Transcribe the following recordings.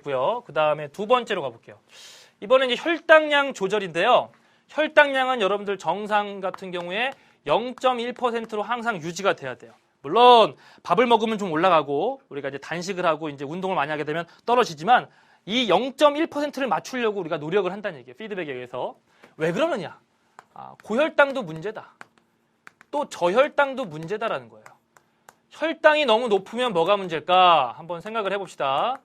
있고요. 그 다음에 두 번째로 가볼게요. 이번엔 이제 혈당량 조절인데요. 혈당량은 여러분들 정상 같은 경우에 0.1%로 항상 유지가 돼야 돼요. 물론 밥을 먹으면 좀 올라가고 우리가 이제 단식을 하고 이제 운동을 많이 하게 되면 떨어지지만 이 0.1%를 맞추려고 우리가 노력을 한다는 얘기예요. 피드백에 의해서. 왜 그러느냐? 아, 고혈당도 문제다. 또 저혈당도 문제다라는 거예요. 혈당이 너무 높으면 뭐가 문제일까? 한번 생각을 해봅시다.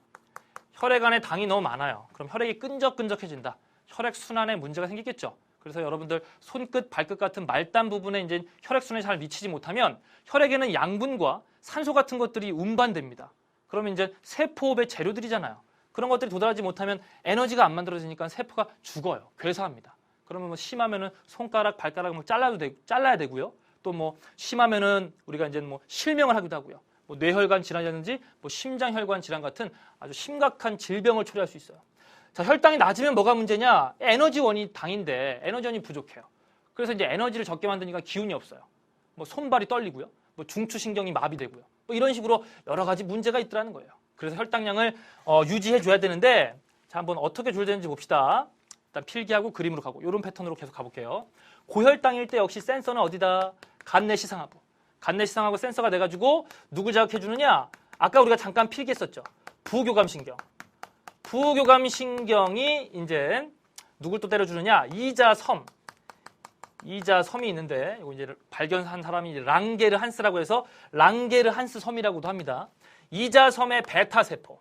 혈액 안에 당이 너무 많아요. 그럼 혈액이 끈적끈적해진다. 혈액 순환에 문제가 생기겠죠. 그래서 여러분들 손끝, 발끝 같은 말단 부분에 이제 혈액 순환이 잘 미치지 못하면 혈액에는 양분과 산소 같은 것들이 운반됩니다. 그러면 이제 세포업의 재료들이잖아요. 그런 것들이 도달하지 못하면 에너지가 안 만들어지니까 세포가 죽어요. 괴사합니다. 그러면 뭐 심하면은 손가락, 발가락 뭐 잘라도 되, 잘라야 되고요. 또 뭐 심하면은 우리가 이제 뭐 실명을 하기도 하고요. 뭐 뇌혈관 질환이라든지 뭐 심장혈관 질환 같은 아주 심각한 질병을 초래할 수 있어요. 자, 혈당이 낮으면 뭐가 문제냐? 에너지원이 당인데 에너지원이 부족해요. 그래서 이제 에너지를 적게 만드니까 기운이 없어요. 뭐 손발이 떨리고요. 뭐 중추신경이 마비되고요. 뭐 이런 식으로 여러 가지 문제가 있더라는 거예요. 그래서 혈당량을 어, 유지해 줘야 되는데 자, 한번 어떻게 조절되는지 봅시다. 일단 필기하고 그림으로 가고 이런 패턴으로 계속 가볼게요. 고혈당일 때 역시 센서는 어디다? 간내 시상하부. 간내 시상하고 센서가 돼가지고 누구 자극해 주느냐? 아까 우리가 잠깐 필기했었죠. 부교감 신경. 부교감 신경이 이제 누굴 또 때려주느냐? 이자섬. 이자 섬이 있는데 이거 이제 발견한 사람이 랑게르 한스라고 해서 랑게르 한스 섬이라고도 합니다. 이자 섬의 베타 세포.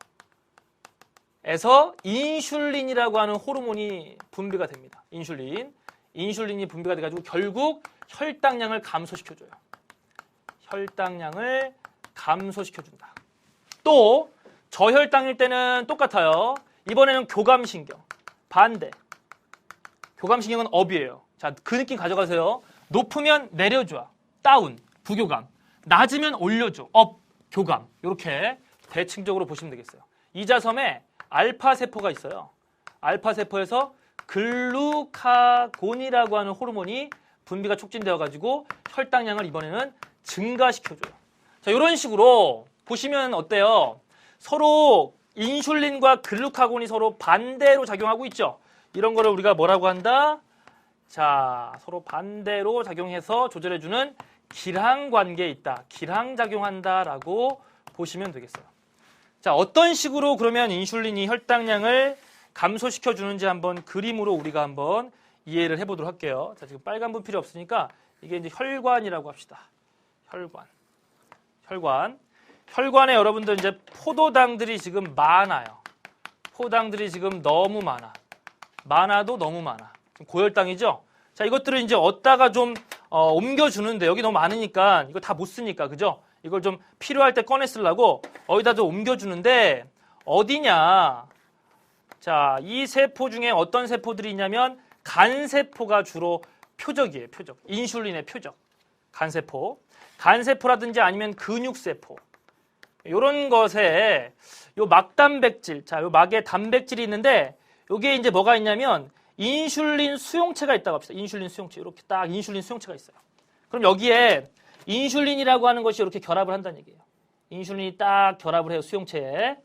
에서 인슐린이라고 하는 호르몬이 분비가 됩니다. 인슐린. 인슐린이 분비가 돼 가지고 결국 혈당량을 감소시켜 줘요. 혈당량을 감소시켜준다. 또 저혈당일 때는 똑같아요. 이번에는 교감신경. 반대. 교감신경은 업이에요. 자, 그 느낌 가져가세요. 높으면 내려줘. 다운. 부교감. 낮으면 올려줘. 업. 교감. 이렇게 대칭적으로 보시면 되겠어요. 이자섬에 알파 세포가 있어요. 알파 세포에서 글루카곤이라고 하는 호르몬이 분비가 촉진되어 가지고 혈당량을 이번에는 증가시켜줘요. 자, 이런 식으로 보시면 어때요? 서로 인슐린과 글루카곤이 서로 반대로 작용하고 있죠. 이런 거를 우리가 뭐라고 한다? 자, 서로 반대로 작용해서 조절해주는 기랑 관계에 있다. 기랑 작용한다라고 보시면 되겠어요. 자, 어떤 식으로 그러면 인슐린이 혈당량을 감소시켜 주는지 한번 그림으로 우리가 한번 이해를 해보도록 할게요. 자, 지금 빨간 분 필요 없으니까 이게 이제 혈관이라고 합시다. 혈관. 혈관. 혈관에 여러분들 이제 포도당들이 지금 많아요. 포당들이 지금 너무 많아. 많아도 너무 많아. 고혈당이죠? 자, 이것들을 이제 얻다가 좀 어, 옮겨주는데 여기 너무 많으니까 이거 다 못 쓰니까 그죠? 이걸 좀 필요할 때 꺼내 쓰려고 어디다 좀 옮겨주는데 어디냐? 자, 이 세포 중에 어떤 세포들이 있냐면 간세포가 주로 표적이에요. 표적. 인슐린의 표적. 간세포. 간세포라든지 아니면 근육세포. 요런 것에 요 막단백질, 자, 요 막에 단백질이 있는데 요게 이제 뭐가 있냐면 인슐린 수용체가 있다고 합시다. 인슐린 수용체. 이렇게 딱 인슐린 수용체가 있어요. 그럼 여기에 인슐린이라고 하는 것이 이렇게 결합을 한다는 얘기예요. 인슐린이 딱 결합을 해요. 수용체에.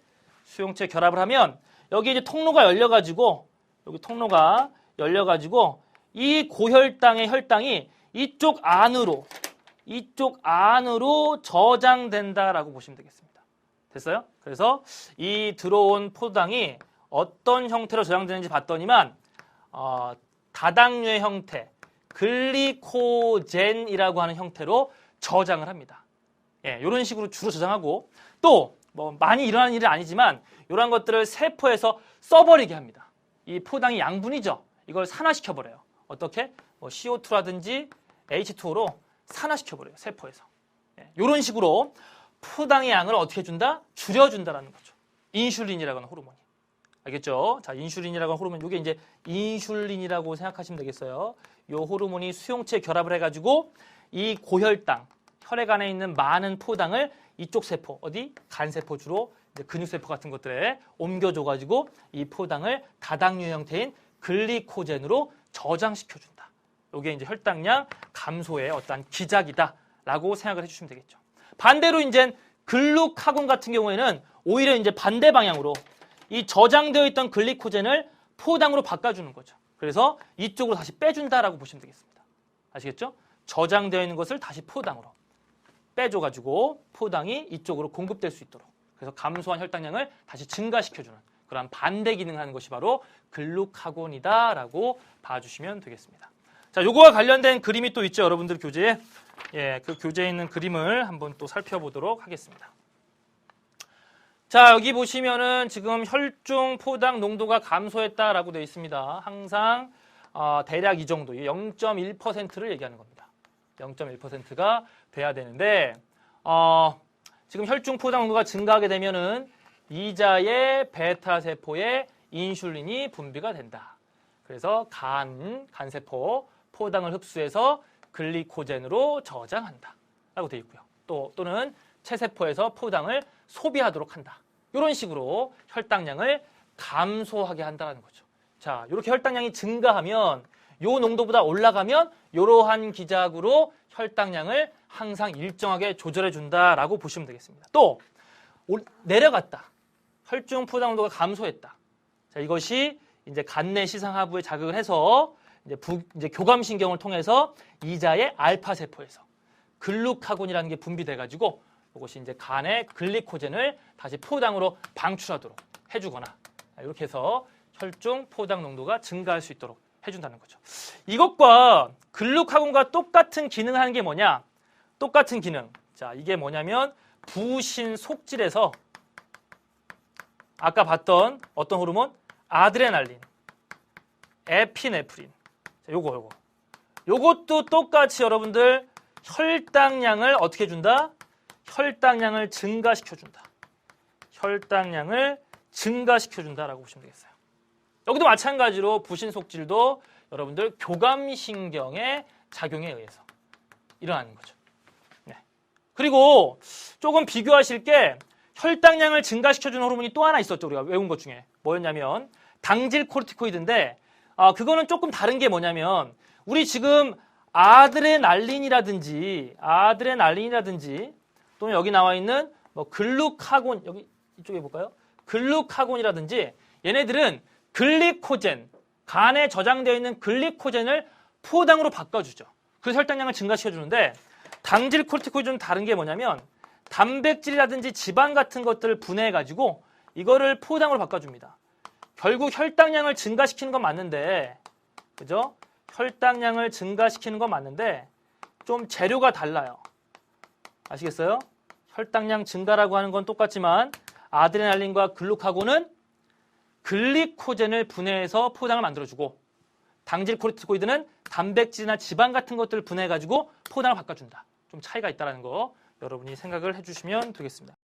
수용체 결합을 하면 여기 이제 통로가 열려가지고 여기 통로가 열려가지고 이 고혈당의 혈당이 이쪽 안으로 이쪽 안으로 저장된다라고 보시면 되겠습니다. 됐어요? 그래서 이 들어온 포도당이 어떤 형태로 저장되는지 봤더니만 어, 다당류의 형태, 글리코젠이라고 하는 형태로 저장을 합니다. 예, 이런 식으로 주로 저장하고 또 뭐 많이 일어나는 일은 아니지만 이러한 것들을 세포에서 써버리게 합니다. 이 포당이 양분이죠. 이걸 산화시켜 버려요. 어떻게? 뭐 CO2라든지 H2O로 산화시켜 버려요. 세포에서. 예, 이런 식으로 포당의 양을 어떻게 준다? 줄여준다라는 거죠. 인슐린이라고 하는 호르몬이. 알겠죠? 자, 인슐린이라고 하는 호르몬, 이게 이제 인슐린이라고 생각하시면 되겠어요. 이 호르몬이 수용체 결합을 해가지고 이 고혈당, 혈액 안에 있는 많은 포당을 이쪽 세포, 어디? 간세포 주로 근육세포 같은 것들에 옮겨줘가지고 이 포당을 다당류 형태인 글리코젠으로 저장시켜준다. 이게 이제 혈당량 감소의 어떠한 기작이다라고 생각을 해주시면 되겠죠. 반대로 이제 글루카곤 같은 경우에는 오히려 이제 반대 방향으로 이 저장되어 있던 글리코젠을 포당으로 바꿔주는 거죠. 그래서 이쪽으로 다시 빼준다라고 보시면 되겠습니다. 아시겠죠? 저장되어 있는 것을 다시 포당으로 빼줘가지고 포당이 이쪽으로 공급될 수 있도록 그래서 감소한 혈당량을 다시 증가시켜주는 그러한 반대 기능을 하는 것이 바로 글루카곤이다라고 봐주시면 되겠습니다. 자, 요거와 관련된 그림이 또 있죠, 여러분들 교재에. 예, 그 교재에 있는 그림을 한번 또 살펴보도록 하겠습니다. 자, 여기 보시면은 지금 혈중 포당 농도가 감소했다라고 되어 있습니다. 항상 어, 대략 이 정도, 0.1%를 얘기하는 겁니다. 0.1%가 돼야 되는데 어, 지금 혈중 포당 농도가 증가하게 되면은 이자의 베타 세포에 인슐린이 분비가 된다. 그래서 간, 간세포 포당을 흡수해서 글리코젠으로 저장한다. 라고 되어 있고요. 또, 또는 체세포에서 포당을 소비하도록 한다. 이런 식으로 혈당량을 감소하게 한다는 거죠. 자, 이렇게 혈당량이 증가하면 요 농도보다 올라가면 이러한 기작으로 혈당량을 항상 일정하게 조절해 준다라고 보시면 되겠습니다. 또 올- 내려갔다. 혈중 포당 농도가 감소했다. 자, 이것이 이제 간내 시상하부에 자극을 해서 이제, 부, 이제 교감 신경을 통해서 이자의 알파 세포에서 글루카곤이라는 게 분비돼 가지고 이것이 이제 간의 글리코젠을 다시 포당으로 방출하도록 해주거나 이렇게 해서 혈중 포당 농도가 증가할 수 있도록 해준다는 거죠. 이것과 글루카곤과 똑같은 기능을 하는 게 뭐냐? 똑같은 기능. 자, 이게 뭐냐면 부신 속질에서 아까 봤던 어떤 호르몬? 아드레날린, 에피네프린. 자, 요거 요거. 요것도 똑같이 여러분들 혈당량을 어떻게 준다? 혈당량을 증가시켜 준다. 혈당량을 증가시켜 준다라고 보시면 되겠어요. 여기도 마찬가지로 부신 속질도 여러분들 교감신경의 작용에 의해서 일어나는 거죠. 네. 그리고 조금 비교하실 게 혈당량을 증가시켜주는 호르몬이 또 하나 있었죠. 우리가 외운 것 중에. 뭐였냐면 당질 코르티코이드인데 아, 그거는 조금 다른 게 뭐냐면 우리 지금 아드레날린이라든지 아드레날린이라든지 또는 여기 나와 있는 뭐 글루카곤 여기 이쪽에 볼까요? 글루카곤이라든지 얘네들은 글리코젠 간에 저장되어 있는 글리코젠을 포당으로 바꿔주죠. 그래서 혈당량을 증가시켜 주는데 당질 코르티코이드는 다른 게 뭐냐면 단백질이라든지 지방 같은 것들을 분해해 가지고 이거를 포당으로 바꿔줍니다. 결국 혈당량을 증가시키는 건 맞는데 그죠? 혈당량을 증가시키는 건 맞는데 좀 재료가 달라요. 아시겠어요? 혈당량 증가라고 하는 건 똑같지만 아드레날린과 글루카곤은 글리코젠을 분해해서 포당을 만들어주고 당질 코르티코이드는 단백질이나 지방 같은 것들을 분해해가지고 포당을 바꿔준다. 좀 차이가 있다는 거 여러분이 생각을 해주시면 되겠습니다.